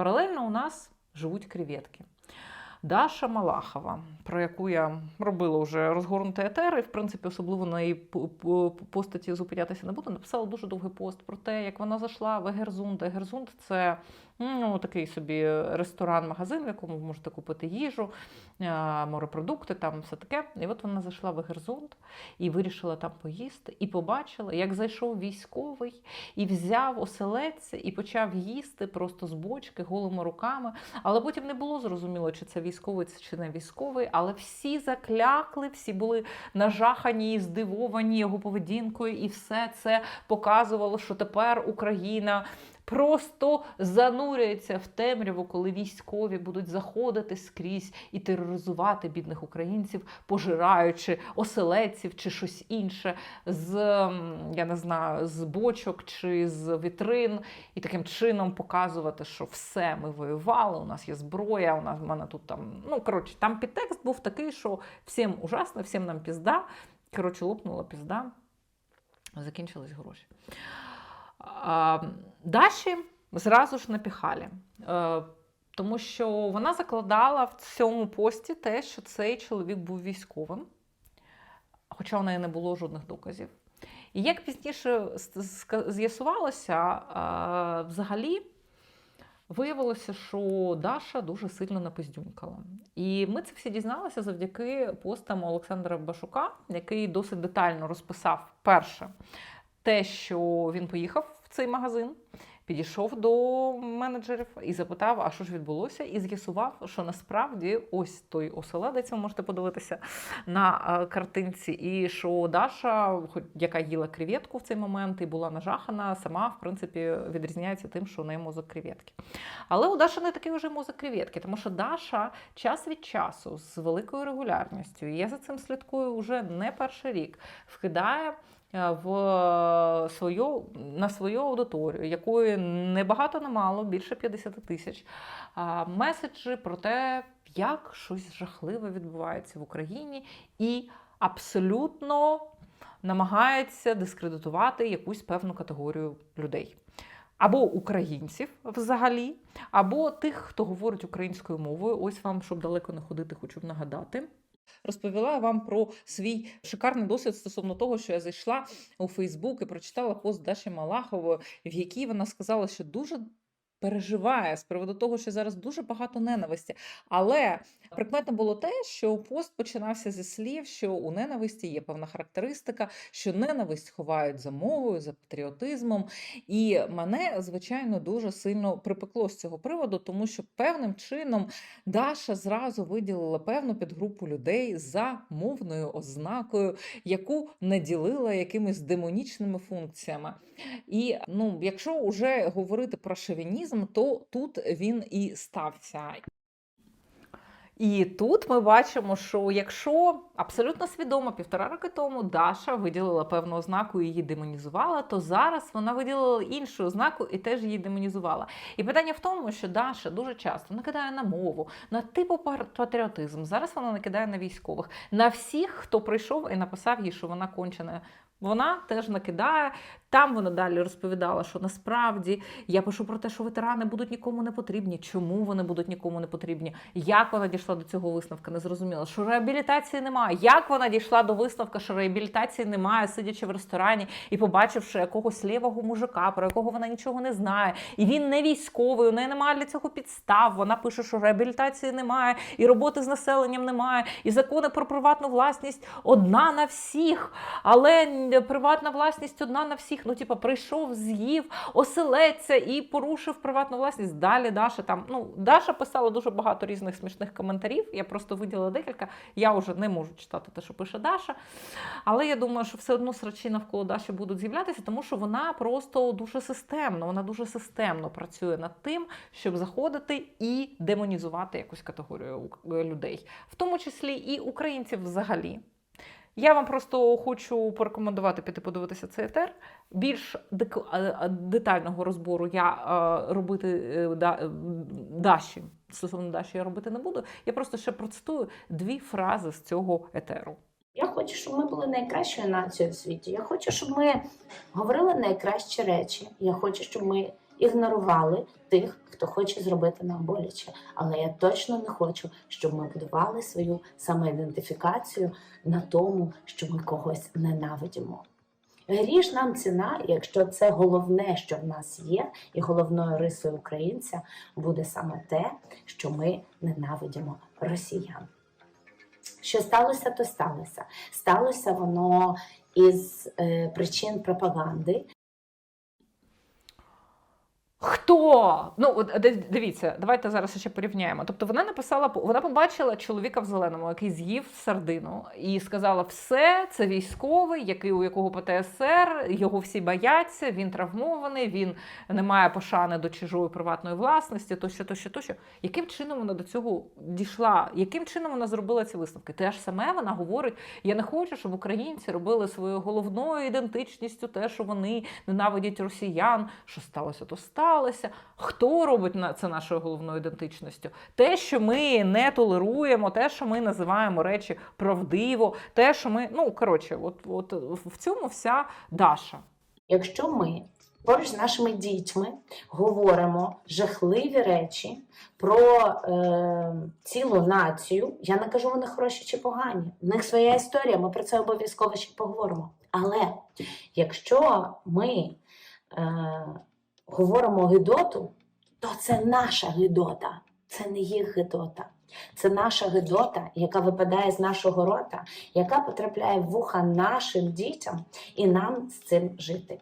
Паралельно у нас живуть креветки. Даша Малахова, про яку я робила вже розгорнутий етер, і в принципі особливо на її постаті зупинятися не буду. Написала дуже довгий пост про те, як вона зайшла в Егерзунд. Егерзунд це ну, такий собі ресторан-магазин, в якому ви можете купити їжу, е, морепродукти, там все таке. І от вона зайшла в Егерзунд і вирішила там поїсти, і побачила, як зайшов військовий і взяв оселедця і почав їсти просто з бочки голими руками. Але потім не було зрозуміло, чи це військовий, чи не військовий. Але всі заклякли, всі були нажахані і здивовані його поведінкою, і все це показувало, що тепер Україна. Просто занурюється в темряву, коли військові будуть заходити скрізь і тероризувати бідних українців, пожираючи оселедців чи щось інше з я не знаю, з бочок чи з вітрин, і таким чином показувати, що все ми воювали, у нас є зброя, у нас в мене тут там. Ну коротше, там підтекст був такий, що всім ужасно, всім нам пізда. Коротше, лопнула пізда, закінчились гроші. А, Даші зразу ж напіхали. Е, Тому що вона закладала в цьому пості те, що цей чоловік був військовим, хоча в неї не було жодних доказів. І як пізніше з'ясувалося, е, взагалі виявилося, що Даша дуже сильно напиздюнькала. І ми це всі дізналися завдяки постам Олександра Башука, який досить детально розписав перше те, що він поїхав в цей магазин, підійшов до менеджерів і запитав, а що ж відбулося, і з'ясував, що насправді ось той оселедець, ви можете подивитися на е, картинці, і що Даша, яка їла креветку в цей момент і була нажахана, сама в принципі відрізняється тим, що у неї мозок креветки. Але у Даші не такий вже мозок креветки, тому що Даша час від часу з великою регулярністю, і я за цим слідкую вже не перший рік, вкидає в свою, на свою аудиторію, якої не багато не мало, більше 50 тисяч, а, меседжі про те, як щось жахливе відбувається в Україні, і абсолютно намагається дискредитувати якусь певну категорію людей. Або українців взагалі, або тих, хто говорить українською мовою. Ось вам, щоб далеко не ходити, хочу нагадати. Розповіла вам про свій шикарний досвід стосовно того, що я зайшла у Фейсбук і прочитала пост Даші Малахової, в якій вона сказала, що дуже переживає з приводу того, що зараз дуже багато ненависті. Але прикметно було те, що пост починався зі слів, що у ненависті є певна характеристика, що ненависть ховають за мовою, за патріотизмом. І мене, звичайно, дуже сильно припекло з цього приводу, тому що певним чином Даша зразу виділила певну підгрупу людей за мовною ознакою, яку наділила якимись демонічними функціями. І ну, якщо вже говорити про шовінізм, то тут він і стався. І тут ми бачимо, що якщо абсолютно свідомо півтора роки тому Даша виділила певну ознаку і її демонізувала, то зараз вона виділила іншу ознаку і теж її демонізувала. І питання в тому, що Даша дуже часто накидає на мову, на типу патріотизм. Зараз вона накидає на військових, на всіх, хто прийшов і написав їй, що вона кончена. Вона теж накидає. Там вона далі розповідала, що насправді я пишу про те, що ветерани будуть нікому не потрібні. Чому вони будуть нікому не потрібні? Як вона дійшла до цього висновка? Не зрозуміла. Що реабілітації немає. Як вона дійшла до висновка, що реабілітації немає, сидячи в ресторані і побачивши якогось лівого мужика, про якого вона нічого не знає, і він не військовий, у неї немає для цього підстав. Вона пише, що реабілітації немає, і роботи з населенням немає, і закони про приватну власність одна на всіх, але приватна власність одна на всіх. Ну, типа, прийшов, з'їв, оселедця і порушив приватну власність. Далі Даша там. Ну, Даша писала дуже багато різних смішних коментарів. Я просто виділила декілька. Я вже не можу читати те, що пише Даша. Але я думаю, що все одно срачі навколо Даші будуть з'являтися, тому що вона просто дуже системно, вона дуже системно працює над тим, щоб заходити і демонізувати якусь категорію людей, в тому числі і українців взагалі. Я вам просто хочу порекомендувати піти подивитися цей етер. Більш е, е, детального розбору я е, робити да, Даші стосовно Даші я робити не буду. Я просто ще процитую дві фрази з цього етеру. Я хочу, щоб ми були найкращою нацією в світі. Я хочу, щоб ми говорили найкращі речі. Я хочу, щоб ми ігнорували тих, хто хоче зробити нам боляче. Але я точно не хочу, щоб ми будували свою самоідентифікацію на тому, що ми когось ненавидимо. Гріш нам ціна, якщо це головне, що в нас є, і головною рисою українця буде саме те, що ми ненавидимо росіян. Що сталося, то сталося. Сталося воно із е, причин пропаганди, Хто? Ну, от, дивіться, давайте зараз ще порівняємо. Тобто вона написала, вона побачила чоловіка в зеленому, який з'їв сардину, і сказала: все, це військовий, який у якого ПТСР, його всі бояться, він травмований, він не має пошани до чужої приватної власності, тощо, тощо, тощо. Яким чином вона до цього дійшла? Яким чином вона зробила ці висновки? Те ж саме вона говорить: я не хочу, щоб українці робили своєю головною ідентичністю те, що вони ненавидять росіян. Що сталося, то сталося. Хто робить це нашою головною ідентичністю? Те, що ми не толеруємо, те, що ми називаємо речі правдиво, те, що ми. Ну, коротше, от, от в цьому вся Даша. Якщо ми поруч з нашими дітьми говоримо жахливі речі про е, цілу націю, я не кажу, вони хороші чи погані. В них своя історія, ми про це обов'язково ще поговоримо. Але якщо ми е, говоримо гидоту, то це наша гидота, це не їх гидота. Це наша гидота, яка випадає з нашого рота, яка потрапляє в вуха нашим дітям, і нам з цим жити.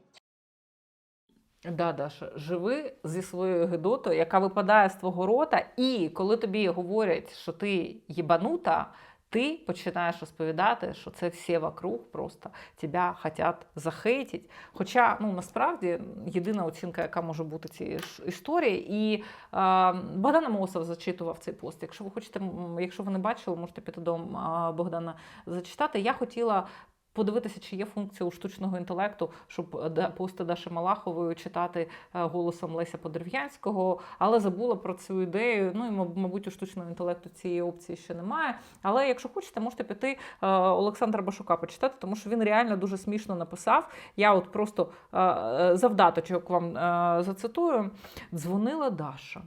Да, Даша, живи зі своєю гидотою, яка випадає з твого рота, і коли тобі говорять, що ти єбанута, ти починаєш розповідати, що це всі вокруг просто тебе хочуть захейтить. Хоча ну насправді єдина оцінка, яка може бути цієї історії, і е, Богдан Мосов зачитував цей пост. Якщо ви хочете, якщо ви не бачили, можете піти до Богдана зачитати. Я хотіла. Подивитися, чи є функція у штучного інтелекту, щоб е, пости Даші Малахової читати е, голосом Леся Подерв'янського, але забула про цю ідею. Ну і мабуть, у штучного інтелекту цієї опції ще немає. Але якщо хочете, можете піти е, Олександра Башука почитати, тому що він реально дуже смішно написав. Я от просто завдаточок вам зацитую. Дзвонила Даша.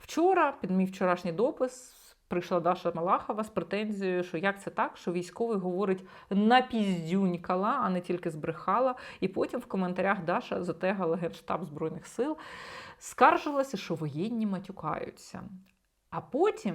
Вчора, під мій вчорашній допис, прийшла Даша Малахова з претензією, що як це так, що військовий говорить напіздюнькала, а не тільки збрехала. І потім в коментарях Даша затегала Генштаб Збройних сил, скаржилася, що воєнні матюкаються. А потім,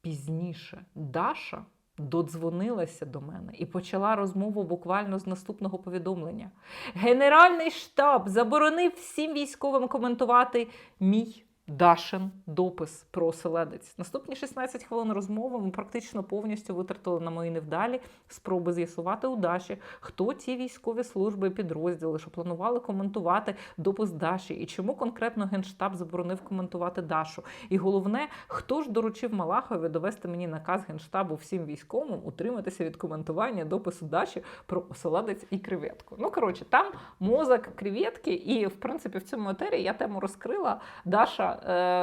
пізніше, Даша додзвонилася до мене і почала розмову буквально з наступного повідомлення. Генеральний штаб заборонив всім військовим коментувати мій Дашин допис про оселедець. Наступні 16 хвилин розмови ми практично повністю витратили на мої невдалі спроби з'ясувати у Даші, хто ті військові служби і підрозділи, що планували коментувати допис Даші, і чому конкретно Генштаб заборонив коментувати Дашу. І головне, хто ж доручив Малахові довести мені наказ Генштабу всім військовим утриматися від коментування допису Даші про оселедець і креветку. Ну коротше, там мозок креветки, і в принципі в цьому етері я тему розкрила. Даша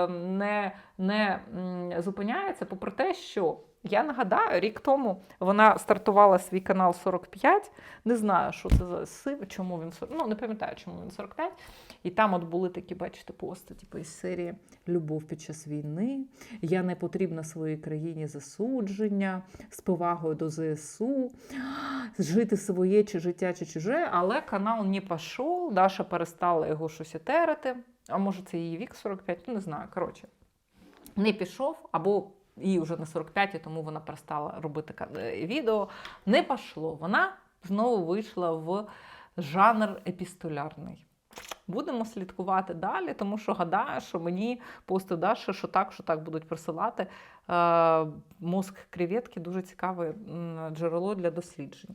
не, не зупиняється, попри те, що я нагадаю, рік тому вона стартувала свій канал 45. Не знаю, що це за сив, чому він ну не пам'ятаю, чому він 45. І там от були такі, бачите, пости, типу із серії Любов під час війни, я не потрібна своїй країні засудження, з повагою до ЗСУ, жити своє чи життя, чи чуже, але канал не пішов, Даша перестала його щось етерити. А може, це її вік 45, ну не знаю. Коротше, не пішов, або їй вже не 45, і тому вона перестала робити е, відео. Не пішло. Вона знову вийшла в жанр епістолярний. Будемо слідкувати далі, тому що гадаю, що мені пости Даші, що так, що так будуть присилати. Е, мозк креветки дуже цікаве джерело для досліджень.